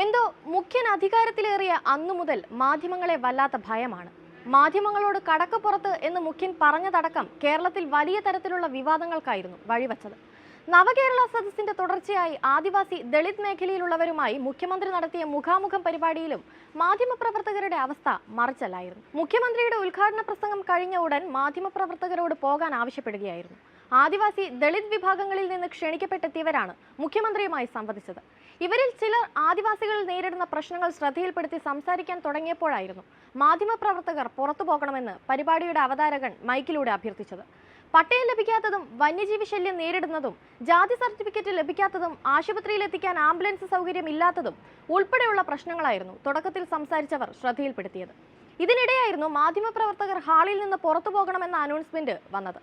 എന്തോ മുഖ്യൻ അധികാരത്തിലേറിയ അന്നു മുതൽ മാധ്യമങ്ങളെ വല്ലാത്ത ഭയമാണ്. മാധ്യമങ്ങളോട് കടക്കപ്പുറത്ത് എന്ന് മുഖ്യൻ പറഞ്ഞതടക്കം കേരളത്തിൽ വലിയ തരത്തിലുള്ള വിവാദങ്ങൾക്കായിരുന്നു വഴിവെച്ചത്. നവകേരള സദസ്സിന്റെ തുടർച്ചയായി ആദിവാസി ദളിത് മേഖലയിലുള്ളവരുമായി മുഖ്യമന്ത്രി നടത്തിയ മുഖാമുഖം പരിപാടിയിലും മാധ്യമപ്രവർത്തകരുടെ അവസ്ഥ മറിച്ചല്ലായിരുന്നു. മുഖ്യമന്ത്രിയുടെ ഉദ്ഘാടന പ്രസംഗം കഴിഞ്ഞ ഉടൻ മാധ്യമപ്രവർത്തകരോട് പോകാൻ ആവശ്യപ്പെടുകയായിരുന്നു. ആദിവാസി ദളിത് വിഭാഗങ്ങളിൽ നിന്ന് ക്ഷണിക്കപ്പെട്ടെത്തിയവരാണ് മുഖ്യമന്ത്രിയുമായി സംവദിച്ചത്. ഇവരിൽ ചിലർ ആദിവാസികൾ നേരിടുന്ന പ്രശ്നങ്ങൾ ശ്രദ്ധയിൽപ്പെടുത്തി സംസാരിക്കാൻ തുടങ്ങിയപ്പോഴായിരുന്നു മാധ്യമപ്രവർത്തകർ പുറത്തു പോകണമെന്ന് പരിപാടിയുടെ അവതാരകൻ മൈക്കിലൂടെ അഭ്യർത്ഥിച്ചത്. പട്ടയം ലഭിക്കാത്തതും വന്യജീവി ശല്യം നേരിടുന്നതും ജാതി സർട്ടിഫിക്കറ്റ് ലഭിക്കാത്തതും ആശുപത്രിയിൽ എത്തിക്കാൻ ആംബുലൻസ് സൗകര്യം ഇല്ലാത്തതും ഉൾപ്പെടെയുള്ള പ്രശ്നങ്ങളായിരുന്നു തുടക്കത്തിൽ സംസാരിച്ചവർ ശ്രദ്ധയിൽപ്പെടുത്തിയത്. ഇതിനിടെയായിരുന്നു മാധ്യമപ്രവർത്തകർ ഹാളിൽ നിന്ന് പുറത്തു പോകണമെന്ന അനൗൺസ്മെന്റ് വന്നത്.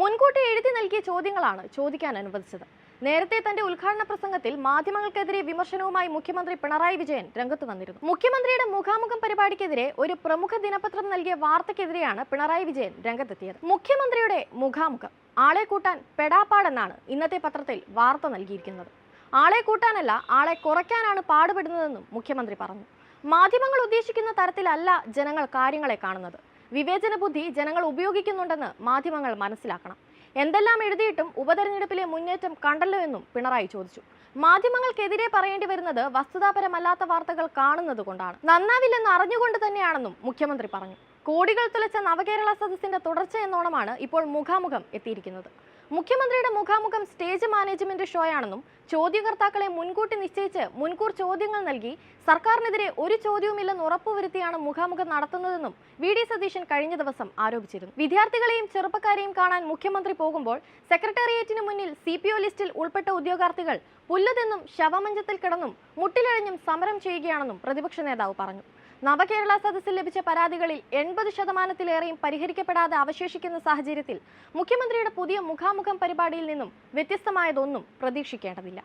മുൻകൂട്ടി എഴുതി നൽകിയ ചോദ്യങ്ങളാണ് ചോദിക്കാൻ അനുവദിച്ചത്. നേരത്തെ തന്റെ ഉദ്ഘാടന പ്രസംഗത്തിൽ മാധ്യമങ്ങൾക്കെതിരെ വിമർശനവുമായി മുഖ്യമന്ത്രി പിണറായി വിജയൻ രംഗത്ത് വന്നിരുന്നു. മുഖ്യമന്ത്രിയുടെ മുഖാമുഖം പരിപാടിക്കെതിരെ ഒരു പ്രമുഖ ദിനപത്രം നൽകിയ വാർത്തയ്ക്കെതിരെയാണ് പിണറായി വിജയൻ രംഗത്തെത്തിയത്. മുഖ്യമന്ത്രിയുടെ മുഖാമുഖം ആളെ കൂട്ടാൻ പെടാപ്പാടെന്നാണ് ഇന്നത്തെ പത്രത്തിൽ വാർത്ത നൽകിയിരിക്കുന്നത്. ആളെ കൂട്ടാനല്ല ആളെ കുറയ്ക്കാനാണ് പാടുപെടുന്നതെന്നും മുഖ്യമന്ത്രി പറഞ്ഞു. മാധ്യമങ്ങൾ ഉദ്ദേശിക്കുന്ന തരത്തിലല്ല ജനങ്ങൾ കാര്യങ്ങളെ കാണുന്നത്. വിവേചന ബുദ്ധി ജനങ്ങൾ ഉപയോഗിക്കുന്നുണ്ടെന്ന് മാധ്യമങ്ങൾ മനസ്സിലാക്കണം. എന്തെല്ലാം എഴുതിയിട്ടും ഉപതെരഞ്ഞെടുപ്പിലെ മുന്നേറ്റം കണ്ടല്ലോ എന്നും പിണറായി ചോദിച്ചു. മാധ്യമങ്ങൾക്കെതിരെ പറയേണ്ടി വരുന്നത് വസ്തുതാപരമല്ലാത്ത വാർത്തകൾ കാണുന്നത് കൊണ്ടാണ്. നന്നാവില്ലെന്ന് അറിഞ്ഞുകൊണ്ട് തന്നെയാണെന്നും മുഖ്യമന്ത്രി പറഞ്ഞു. കോടികൾ തുലച്ച നവകേരള സദസ്സിന്റെ തുടർച്ച എന്നോണമാണ് ഇപ്പോൾ മുഖാമുഖം എത്തിയിരിക്കുന്നത്. മുഖ്യമന്ത്രിയുടെ മുഖാമുഖം സ്റ്റേജ് മാനേജ്മെന്റ് ഷോയാണെന്നും ചോദ്യകർത്താക്കളെ മുൻകൂട്ടി നിശ്ചയിച്ച് മുൻകൂർ ചോദ്യങ്ങൾ നൽകി സർക്കാരിനെതിരെ ഒരു ചോദ്യവുമില്ലെന്ന് ഉറപ്പുവരുത്തിയാണ് മുഖാമുഖം നടത്തുന്നതെന്നും വി ഡി സതീശൻ കഴിഞ്ഞ ദിവസം ആരോപിച്ചിരുന്നു. വിദ്യാർത്ഥികളെയും ചെറുപ്പക്കാരെയും കാണാൻ മുഖ്യമന്ത്രി പോകുമ്പോൾ സെക്രട്ടേറിയറ്റിന് മുന്നിൽ സി ലിസ്റ്റിൽ ഉൾപ്പെട്ട ഉദ്യോഗാർത്ഥികൾ പുല്ലുതെന്നും ശവമഞ്ചത്തിൽ കിടന്നും മുട്ടിലഴിഞ്ഞും സമരം ചെയ്യുകയാണെന്നും പ്രതിപക്ഷ നേതാവ് പറഞ്ഞു. നവകേരള സദസ്സിൽ ലഭിച്ച പരാതികളിൽ എൺപത് ശതമാനത്തിലേറെയും പരിഹരിക്കപ്പെടാതെ അവശേഷിക്കുന്ന സാഹചര്യത്തിൽ മുഖ്യമന്ത്രിയുടെ പുതിയ മുഖാമുഖം പരിപാടിയിൽ നിന്നും വ്യത്യസ്തമായതൊന്നും പ്രതീക്ഷിക്കേണ്ടതില്ല.